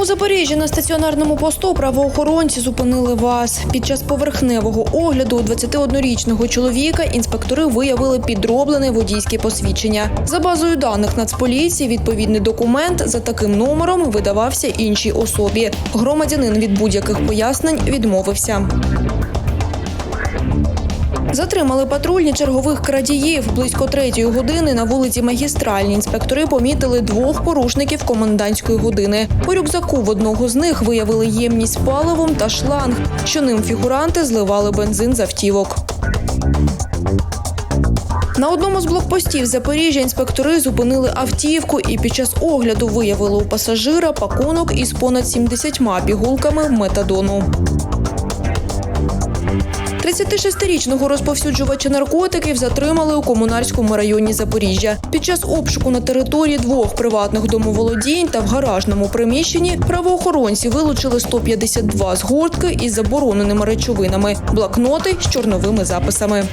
У Запоріжжі на стаціонарному посту правоохоронці зупинили вас. Під час поверхневого огляду у 21-річного чоловіка інспектори виявили підроблене водійське посвідчення. За базою даних Нацполіції відповідний документ за таким номером видавався іншій особі. Громадянин від будь-яких пояснень відмовився. Затримали патрульні чергових крадіїв. Близько третьої години на вулиці Магістральній інспектори помітили двох порушників комендантської години. У рюкзаку в одного з них виявили ємність паливом та шланг, що ним фігуранти зливали бензин з автівок. На одному з блокпостів Запоріжжя інспектори зупинили автівку і під час огляду виявили у пасажира пакунок із понад 70 пігулками метадону. 36-річного розповсюджувача наркотиків затримали у комунарському районі Запоріжжя. Під час обшуку на території двох приватних домоволодінь та в гаражному приміщенні правоохоронці вилучили 152 згортки із забороненими речовинами, блокноти з чорновими записами.